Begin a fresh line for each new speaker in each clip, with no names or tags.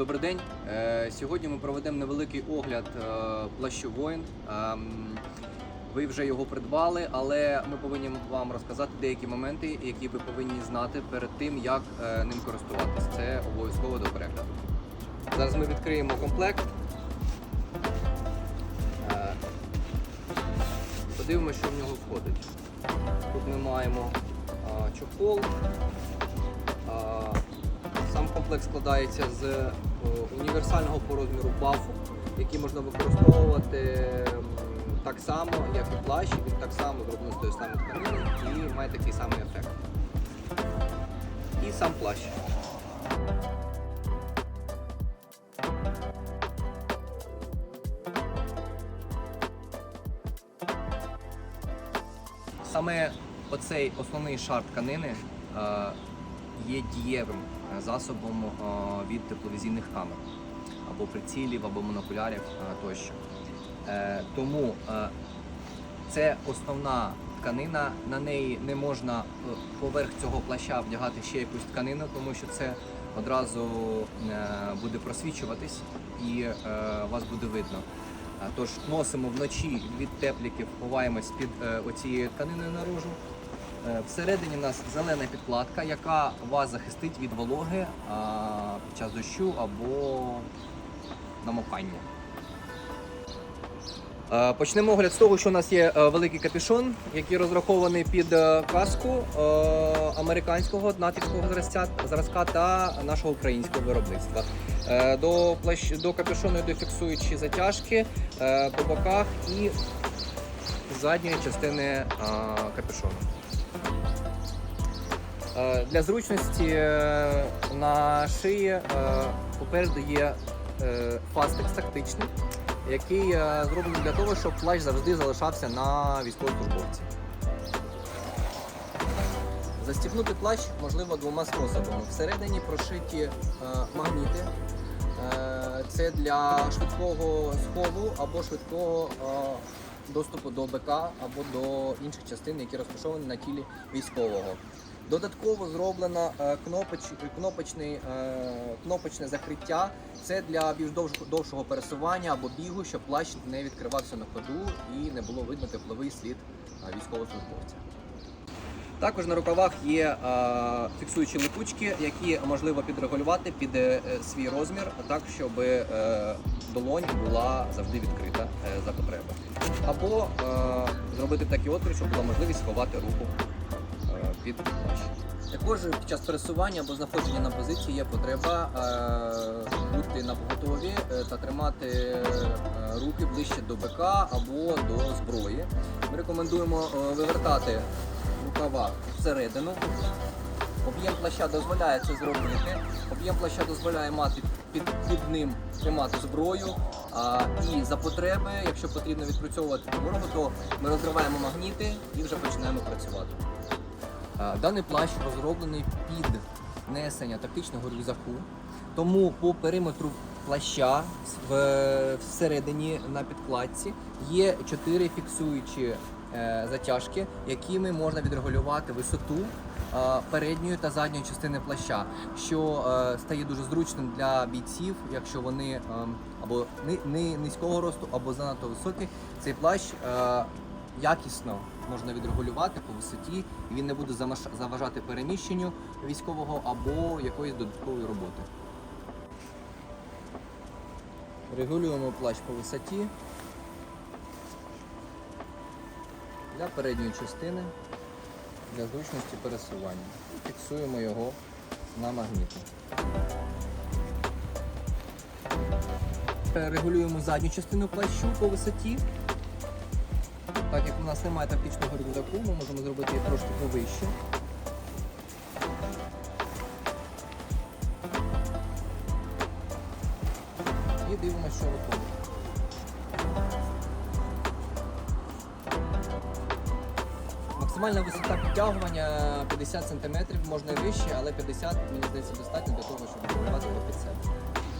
Добрий день. Е, Сьогодні ми проведемо невеликий огляд е, плащу воїн. Ем, Ви вже його придбали, але ми повинні вам розказати деякі моменти, які ви повинні знати перед тим, як е, ним користуватись. Це обов'язково до перегляду. Зараз ми відкриємо комплект. Подивимося, що в нього входить. Тут ми маємо чохол. Сам комплекс складається з універсального по розміру бафу, який можна використовувати так само, як і плащ. Він так само зроблений з тої самої тканини і має такий самий ефект. І сам плащ. Саме оцей основний шар тканини е, є дієвим е, засобом е, від тепловізійних камер або прицілів, або монокулярів е, тощо. Е, Тому е, це основна тканина, на неї не можна е, поверх цього плаща вдягати ще якусь тканину, тому що це одразу е, буде просвічуватись і е, вас буде видно. Е, Тож носимо вночі від тепліків, ховаємось під е, оцією тканиною наружу. Е, Всередині в нас зелена підкладка, яка вас захистить від вологи під час дощу або намокання. Е, Почнемо огляд з того, що у нас є е, великий капюшон, який розрахований під е, каску е, американського натівського зразка та нашого українського виробництва. Е, До, плащ, до капюшону йдуть фіксуючі затяжки е, по боках і задньої частини е, капюшону. Е, Для зручності е, на шиї е, попереду є е, тактичний, який зроблений для того, щоб плащ завжди залишався на військовослужбовці. Застібнути плащ можливо двома способами. Всередині прошиті магніти. Це для швидкого схову або швидкого доступу до БК або до інших частин, які розташовані на тілі військового. Додатково зроблено е, кнопоч, кнопочний, е, кнопочне закриття. Це для більш довшого пересування або бігу, щоб плащ не відкривався на ходу і не було видно тепловий слід е, військовослужбовця. Також на рукавах є фіксуючі липучки, які можливо підрегулювати під свій розмір, так щоб долонь була завжди відкрита за потреби. Або зробити такий отвір, щоб була можливість сховати руку під плащ. Також під час пересування або знаходження на позиції є потреба е, бути на поготові е, та тримати е, руки ближче до БК або до зброї. Ми рекомендуємо е, вивертати рукава всередину. Об'єм плаща дозволяє це зробити. Об'єм плаща дозволяє мати під, під ним тримати зброю. А, і за потреби, якщо потрібно відпрацьовувати ворогу, то ми розриваємо магніти і вже починаємо працювати. А, Даний плащ розроблений під несення тактичного рюкзаку, тому по периметру плаща всередині на підкладці є чотири фіксуючі е, затяжки, якими можна відрегулювати висоту е, передньої та задньої частини плаща, що е, стає дуже зручним для бійців, якщо вони е, або ни- низького росту, або занадто високі. Цей плащ е, якісно можна відрегулювати по висоті, і він не буде заважати переміщенню військового або якоїсь додаткової роботи. Регулюємо плащ по висоті для передньої частини для зручності пересування. Фіксуємо його на магніти. Регулюємо задню частину плащу по висоті. Так як у нас немає тактичного рюкзаку, ми можемо зробити її трошки повище. І дивимося, що виходить. Максимальна висота підтягування 50 см, можна і вище, але 50 мені здається достатньо для того, щоб його під себе.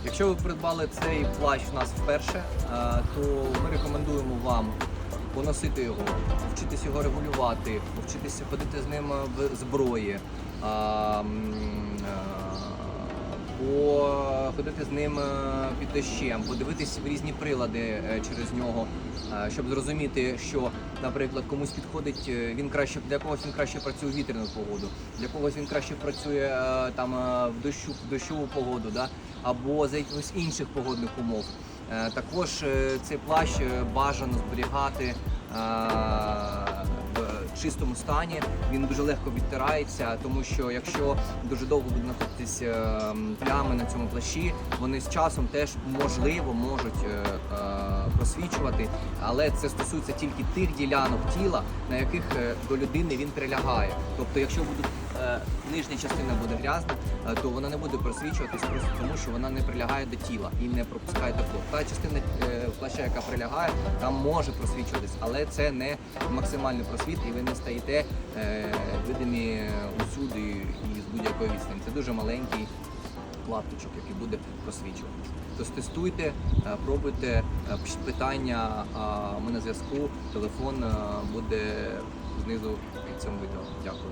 Якщо ви придбали цей плащ у нас вперше, е, то ми рекомендуємо вам поносити його, вчитись його регулювати, вчитися ходити з ним в зброї, е, походити з ним е, під дощем, подивитись в різні прилади е, через нього, е, щоб зрозуміти, що, наприклад, комусь підходить, е, він краще для когось він краще працює в вітряну погоду, для когось він краще працює е, там е, в дощу в дощову погоду, да? або за якихось інших погодних умов. Е, Також е, цей плащ е, бажано зберігати в чистому стані. Він дуже легко відтирається, тому що якщо дуже довго будуть знаходитись плями на цьому плащі, вони з часом теж можливо можуть просвічувати, але це стосується тільки тих ділянок тіла, на яких до людини він прилягає. Тобто, якщо будуть нижня частина буде грязна, е, то вона не буде просвічуватись просто тому, що вона не прилягає до тіла і не пропускає тепло. Та частина е, плаща, яка прилягає, там може просвічуватись, але це не максимальний просвіт, і ви не стаєте е, видимі усюди і з будь-якої відстані. Це дуже маленький клаптичок, який буде просвічуватись. Тож тестуйте, е, пробуйте е, питання. Ми на зв'язку. Телефон е, буде знизу під цим відео. Дякую.